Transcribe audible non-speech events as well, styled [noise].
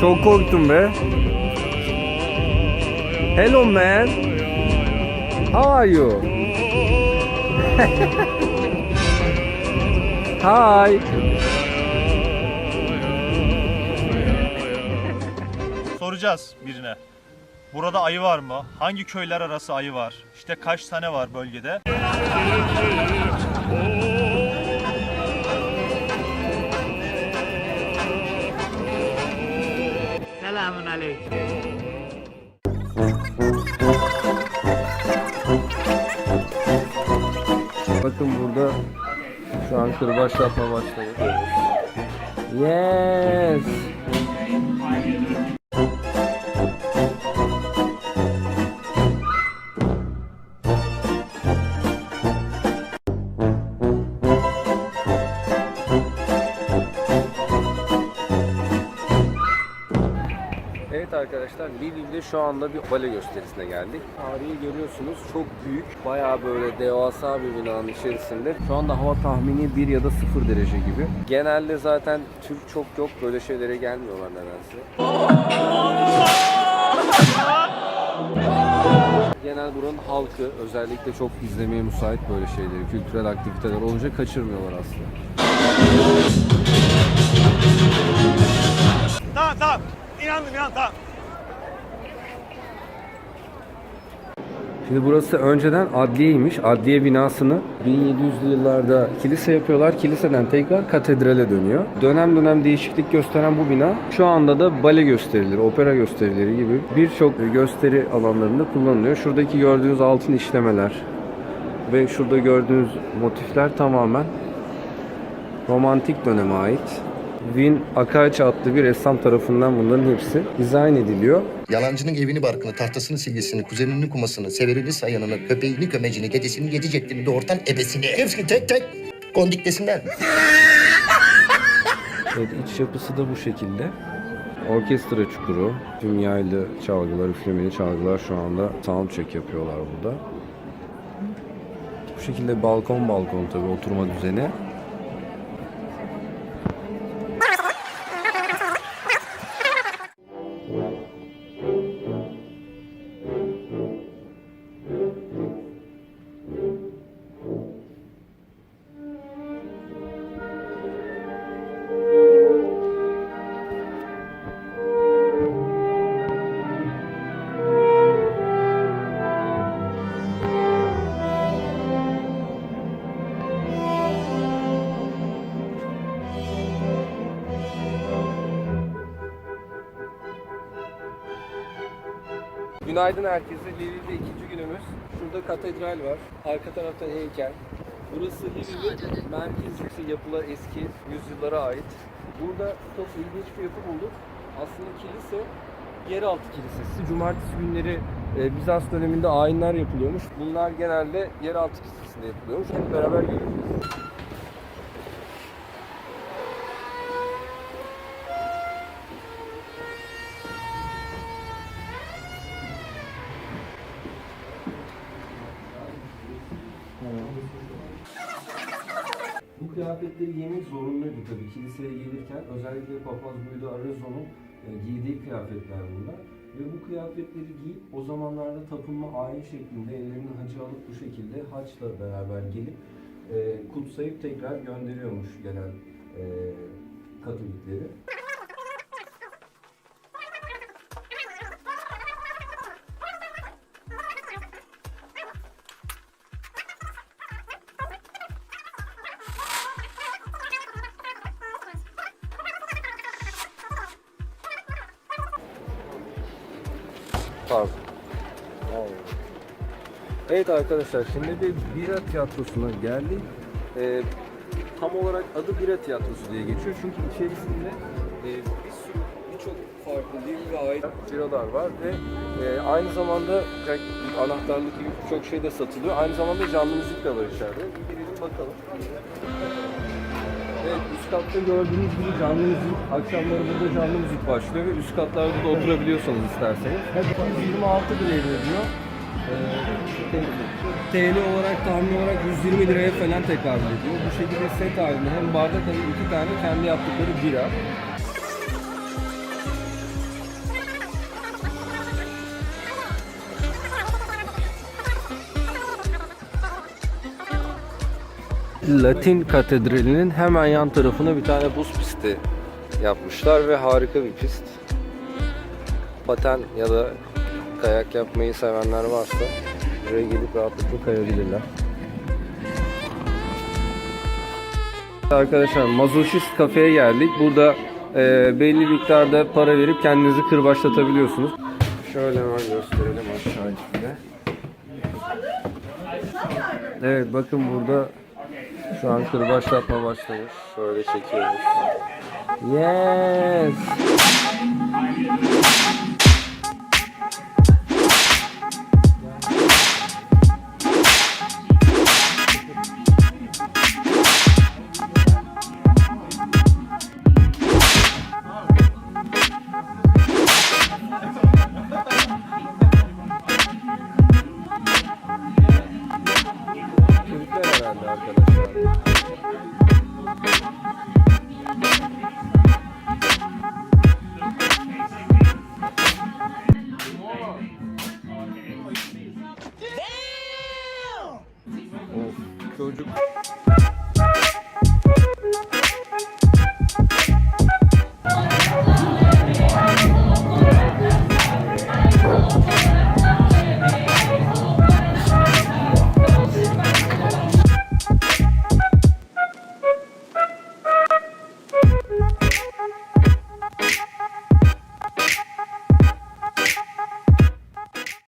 Çok korktum be. Hello man. How are you? [laughs] Hi. Soracağız birine. Burada ayı var mı? Hangi köyler arası ayı var? İşte kaç tane var bölgede? Bakın burada şu an kırbaç yapma başladı. Yes. Evet arkadaşlar Lille'de şu anda bir bale gösterisine geldik. Tarihi görüyorsunuz çok büyük, bayağı böyle devasa bir binanın içerisinde. Şu anda hava tahmini 1 ya da 0 derece gibi. Genelde zaten Türk çok yok böyle şeylere gelmiyorlar nedense. Genel buranın halkı özellikle çok izlemeye müsait böyle şeyleri, kültürel aktiviteler olunca kaçırmıyorlar aslında. Tamam tamam. İnandım inan tamam. Şimdi burası önceden adliyeymiş. Adliye binasını 1700'lü yıllarda kilise yapıyorlar. Kiliseden tekrar katedrale dönüyor. Dönem dönem değişiklik gösteren bu bina şu anda da bale gösterileri, opera gösterileri gibi birçok gösteri alanlarında kullanılıyor. Şuradaki gördüğünüz altın işlemeler ve şurada gördüğünüz motifler tamamen romantik döneme ait. Win Akaç adlı bir ressam tarafından bunların hepsi dizayn ediliyor. Yalancının evini barkını, tahtasını silgisini, kuzeninin kumasını, severini sayanını, köpeğini kömecini, dedesini yedi ceddini, doğurtan ebesini. Hepsini tek tek kondik desinler. Evet, iç yapısı da bu şekilde. Orkestra çukuru, tüm yaylı çalgılar, üflemeli çalgılar şu anda soundcheck yapıyorlar burada. Bu şekilde balkon balkon tabii oturma düzeni. Günaydın herkese. Lille'de ikinci günümüz. Şurada katedral var. Arka tarafta heykel. Burası Lille'in merkezi yapılar eski yüzyıllara ait. Burada çok ilginç bir yapı bulduk. Aslında kilise yeraltı kilisesi. Cumartesi günleri e, Bizans döneminde ayinler yapılıyormuş. Bunlar genelde yeraltı kilisesinde yapılıyormuş. Hep beraber göreceğiz. Kıyafetleri giymek zorunluydu tabii kiliseye gelirken. Özellikle Papaz Guido Arezzo'nun e, giydiği kıyafetler bunlar. Ve bu kıyafetleri giyip o zamanlarda tapınma ayin şeklinde ellerinin hacı alıp bu şekilde haçla beraber gelip e, kutsayıp tekrar gönderiyormuş gelen e, Katolikleri. Pardon. Evet arkadaşlar şimdi bir bira tiyatrosuna geldik. Ee, tam olarak adı bira tiyatrosu diye geçiyor çünkü içerisinde e, bir sürü birçok farklı dil ait biralar var ve e, aynı zamanda anahtarlık gibi birçok şey de satılıyor. Aynı zamanda canlı müzik de var içeride. Girelim bakalım. Evet, üst katta gördüğünüz gibi canlı müzik, akşamları burada canlı müzik başlıyor ve üst katlarda da oturabiliyorsanız isterseniz. Hep 126 liraya veriyor. Ee, TL olarak tahmin olarak 120 liraya falan tekabül ediyor. Bu şekilde set halinde hem bardak hem iki tane kendi yaptıkları bira. Latin Katedrali'nin hemen yan tarafına bir tane buz pisti yapmışlar ve harika bir pist. Paten ya da kayak yapmayı sevenler varsa buraya gelip rahatlıkla kayabilirler. Arkadaşlar Mazoşist kafeye geldik. Burada e, belli miktarda para verip kendinizi kırbaçlatabiliyorsunuz. Şöyle hemen gösterelim aşağı üstüne. Evet bakın burada şu an kırbaçlatma başlamış. Şöyle çekiyoruz. Yes.